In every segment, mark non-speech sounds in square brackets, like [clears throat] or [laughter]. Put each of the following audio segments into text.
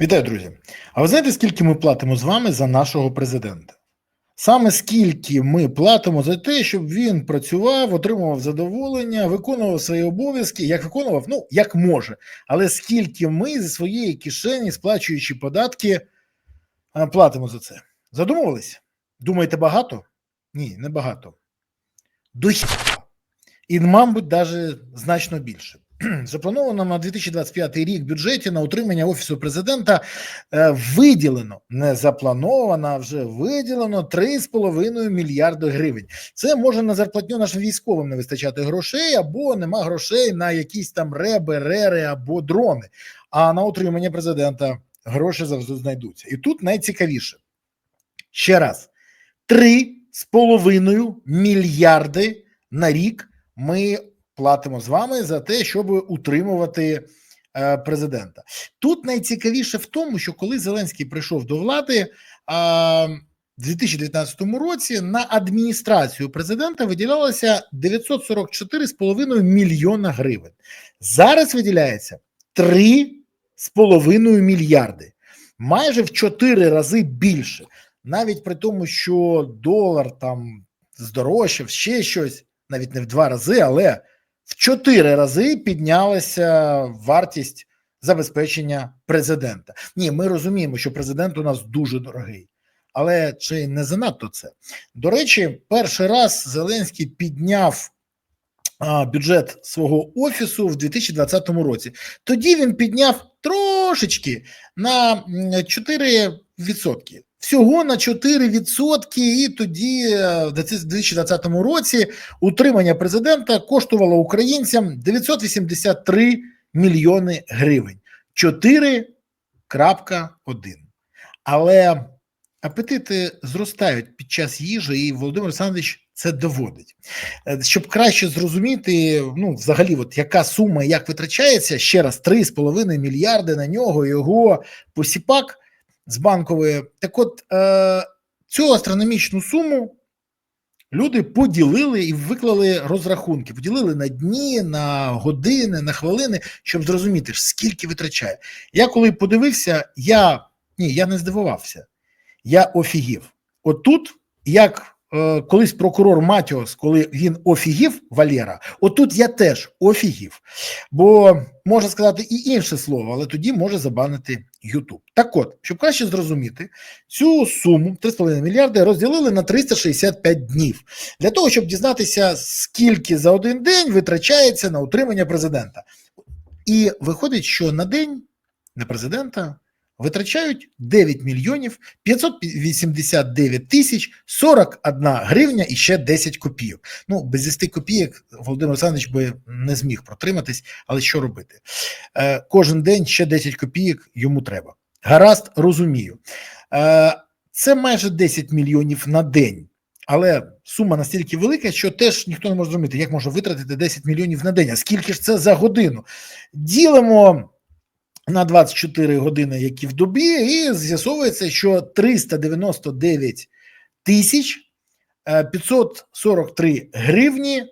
Вітаю, друзі. А ви знаєте, скільки ми платимо з вами за нашого президента? Саме скільки ми платимо за те, щоб він працював, отримував задоволення, виконував свої обов'язки, як виконував, ну як може. Але скільки ми зі своєї кишені, сплачуючи податки, платимо за це? Задумувались? Думаєте, багато? Ні, не багато. Дохіба. І, мабуть, навіть значно більше. [clears throat] Заплановано на 2025 рік бюджеті на утримання офісу президента е, виділено не заплановано, а вже виділено 3,5 мільярди гривень. Це може на зарплатню нашим військовим не вистачати грошей, або нема грошей на якісь там реби, рери або дрони. А на утримання президента гроші завжди знайдуться. І тут найцікавіше ще раз: 3,5 мільярди на рік ми платимо з вами за те, щоб утримувати е, президента. Тут найцікавіше в тому, що коли Зеленський прийшов до влади в 2019 році на адміністрацію президента виділялося 944,5 мільйона гривень. Зараз виділяється 3,5 мільярди, майже в 4 рази більше. Навіть при тому, що долар там здорожчав, ще щось, навіть не в два рази, але в чотири рази піднялася вартість забезпечення президента. Ні, ми розуміємо, що президент у нас дуже дорогий, але чи не занадто це? До речі, перший раз Зеленський підняв бюджет свого офісу в 2020 році. Тоді він підняв трошечки на 4%. Всього на 4%, і тоді е, в 2020 році утримання президента коштувало українцям 983 мільйони гривень. 4.1. Але апетити зростають під час їжі, і Володимир Олександрович це доводить. Е, Щоб краще зрозуміти, ну, взагалі, от яка сума як витрачається, ще раз 3,5 мільярди на нього, його посіпак з банкової. Так от е, цю астрономічну суму люди поділили і виклали розрахунки. Поділили на дні, на години, на хвилини, щоб зрозуміти, скільки витрачає. Я коли подивився, я ні, я не здивувався. Я офігів. От тут, як е, колись прокурор Матіос, коли він офігів Валєра, отут я теж офігів. Бо можна сказати і інше слово, але тоді може забанити Ютуб. Так от, щоб краще зрозуміти, цю суму 3,5 мільярди розділили на 365 днів для того, щоб дізнатися, скільки за один день витрачається на утримання президента. І виходить, що на день на президента витрачають 9 мільйонів 589 тисяч 41 гривня і ще 10 копійок. Ну, без 10 копійок Володимир Олександрович би не зміг протриматись, але що робити? Е, кожен день ще 10 копійок йому треба. Гаразд, розумію. Е, це майже 10 мільйонів на день. Але сума настільки велика, що теж ніхто не може зрозуміти, як можна витратити 10 мільйонів на день. А скільки ж це за годину? Ділимо на 24 години, які в добі, і з'ясовується, що 399 тисяч е, 543 гривні е,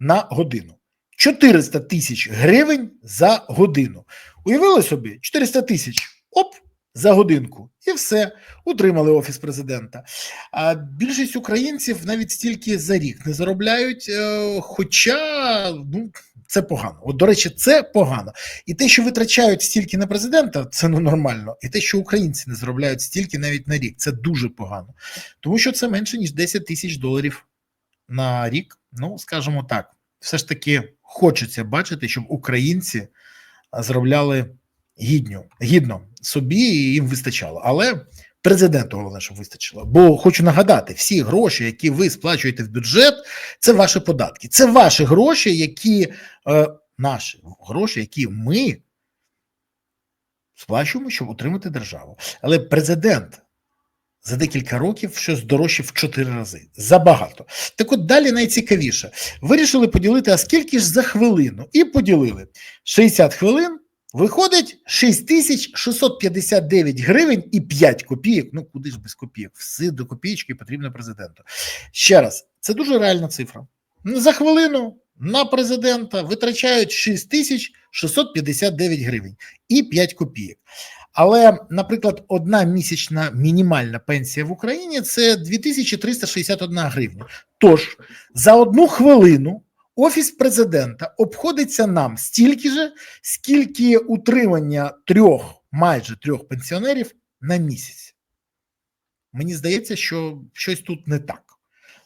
на годину. 400 тисяч гривень за годину. Уявили собі, 400 тисяч оп, за годинку, і все, утримали офіс президента. А більшість українців навіть стільки за рік не заробляють, е, хоча ну, це погано. От, до речі, це погано. І те, що витрачають стільки на президента, це ну, нормально. І те, що українці не заробляють стільки навіть на рік, це дуже погано. Тому що це менше, ніж 10 тисяч доларів на рік. Ну, скажімо так, все ж таки хочеться бачити, щоб українці заробляли гідньо, гідно собі і їм вистачало. Але президенту головне, щоб вистачило. Бо хочу нагадати, всі гроші, які ви сплачуєте в бюджет, це ваші податки. Це ваші гроші, які е, наші гроші, які ми сплачуємо, щоб утримати державу. Але президент за декілька років щось дорожче в 4 рази. Забагато. Так от далі найцікавіше. Вирішили поділити, а скільки ж за хвилину? І поділили 60 хвилин. Виходить 6659 гривень і 5 копійок. Ну куди ж без копійок? Все до копійки потрібно президенту. Ще раз, це дуже реальна цифра. За хвилину на президента витрачають 6659 гривень і 5 копійок. Але, наприклад, одна місячна мінімальна пенсія в Україні це 2361 гривня. Тож за одну хвилину офіс президента обходиться нам стільки же, скільки утримання трьох, майже трьох пенсіонерів на місяць. Мені здається, що щось тут не так.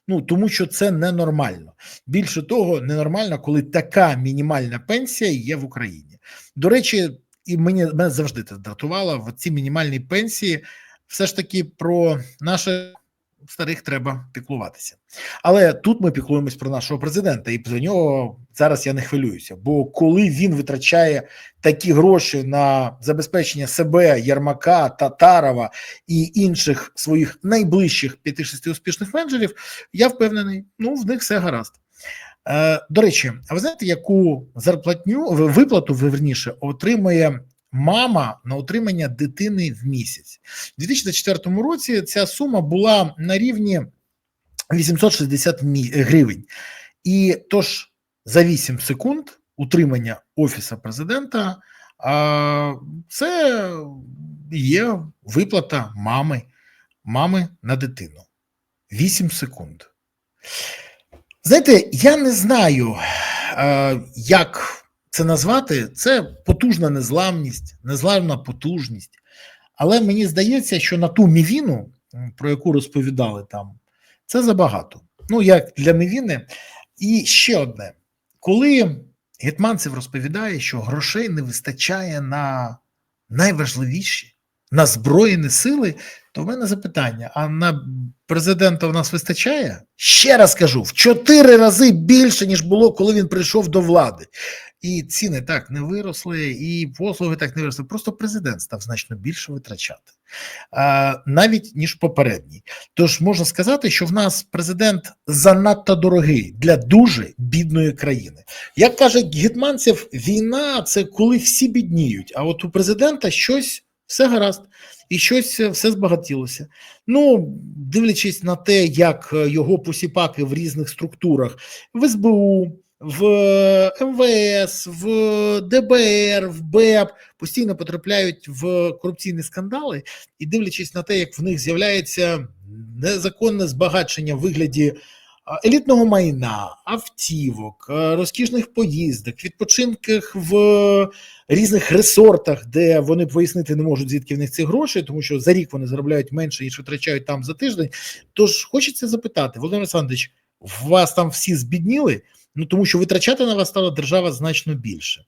Ну тому що це ненормально. Більше того, ненормально, коли така мінімальна пенсія є в Україні. До речі, і мені мене завжди це дратувало в ці мінімальні пенсії. Все ж таки про наше старих треба піклуватися. Але тут ми піклуємось про нашого президента, і за нього зараз я не хвилююся. Бо коли він витрачає такі гроші на забезпечення себе, Ярмака, Татарова і інших своїх найближчих 5-6 успішних менеджерів, я впевнений, ну в них все гаразд. Е, До речі, а ви знаєте, яку зарплатню виплату верніше отримує мама на утримання дитини в місяць. У 2004 році ця сума була на рівні 860 гривень. І тож за 8 секунд утримання офіса президента це є виплата мами, мами на дитину. 8 секунд. Знаєте, я не знаю, як це назвати це потужна незламність, незламна потужність. Але мені здається, що на ту мівіну, про яку розповідали там, це забагато. Ну, як для мівіни. І ще одне: коли Гетманцев розповідає, що грошей не вистачає на найважливіші, на збройні сили, то в мене запитання: а на президента в нас вистачає? Ще раз кажу: в чотири рази більше, ніж було, коли він прийшов до влади і ціни так не виросли, і послуги так не виросли. Просто президент став значно більше витрачати, навіть ніж попередній. Тож можна сказати, що в нас президент занадто дорогий для дуже бідної країни. Як каже Гетманцев, війна це коли всі бідніють. А от у президента щось все гаразд. І щось все збагатілося. Ну, дивлячись на те, як його посіпаки в різних структурах в СБУ, в МВС, в ДБР, в БЕП постійно потрапляють в корупційні скандали, і дивлячись на те, як в них з'являється незаконне збагачення в вигляді елітного майна, автівок, розкішних поїздок, відпочинках в різних ресортах, де вони пояснити не можуть звідки в них ці гроші, тому що за рік вони заробляють менше ніж витрачають там за тиждень. Тож хочеться запитати, Володимир Олександрович, вас там всі збідніли? Ну тому що витрачати на вас стала держава значно більше.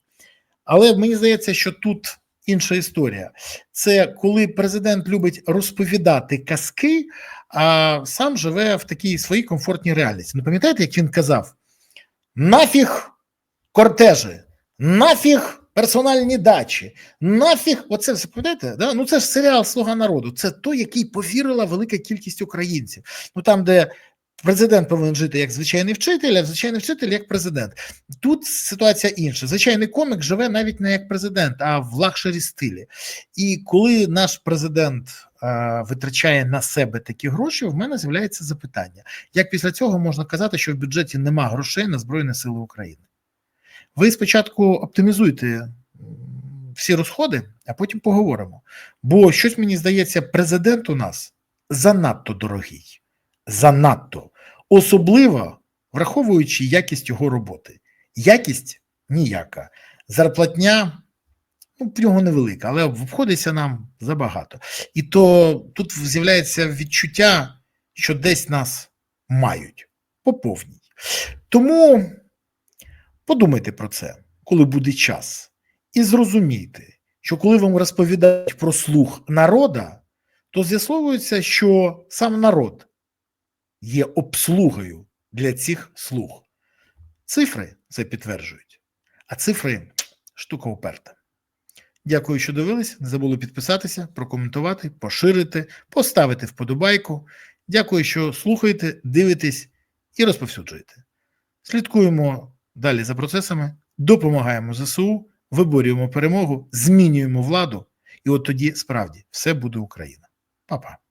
Але мені здається, що тут інша історія. Це коли президент любить розповідати казки, а сам живе в такій своїй комфортній реальності. Ну, пам'ятаєте, як він казав: нафіг кортежі, нафіг персональні дачі, нафіг, оце все пам'ятаєте? Да? Ну це ж серіал Слуга народу. Це той, який повірила велика кількість українців. Ну там, де Президент повинен жити як звичайний вчитель, а звичайний вчитель як президент. Тут ситуація інша. Звичайний комік живе навіть не як президент, а в лакшері стилі. І коли наш президент е, витрачає на себе такі гроші, в мене з'являється запитання: як після цього можна казати, що в бюджеті нема грошей на Збройні Сили України? Ви спочатку оптимізуйте всі розходи, а потім поговоримо. Бо щось мені здається, президент у нас занадто дорогий занадто, особливо враховуючи якість його роботи. Якість ніяка. Зарплатня ну, в нього невелика, але обходиться нам забагато. І то тут з'являється відчуття, що десь нас мають по повній. Тому подумайте про це, коли буде час, і зрозумійте, що коли вам розповідають про слух народа, то з'ясовується, що сам народ є обслугою для цих слуг. Цифри це підтверджують, а цифри штука уперта. Дякую, що дивились. Не забули підписатися, прокоментувати, поширити, поставити вподобайку. Дякую, що слухаєте, дивитесь і розповсюджуєте. Слідкуємо далі за процесами, допомагаємо ЗСУ, виборюємо перемогу, змінюємо владу, і от тоді справді все буде Україна. Па-па.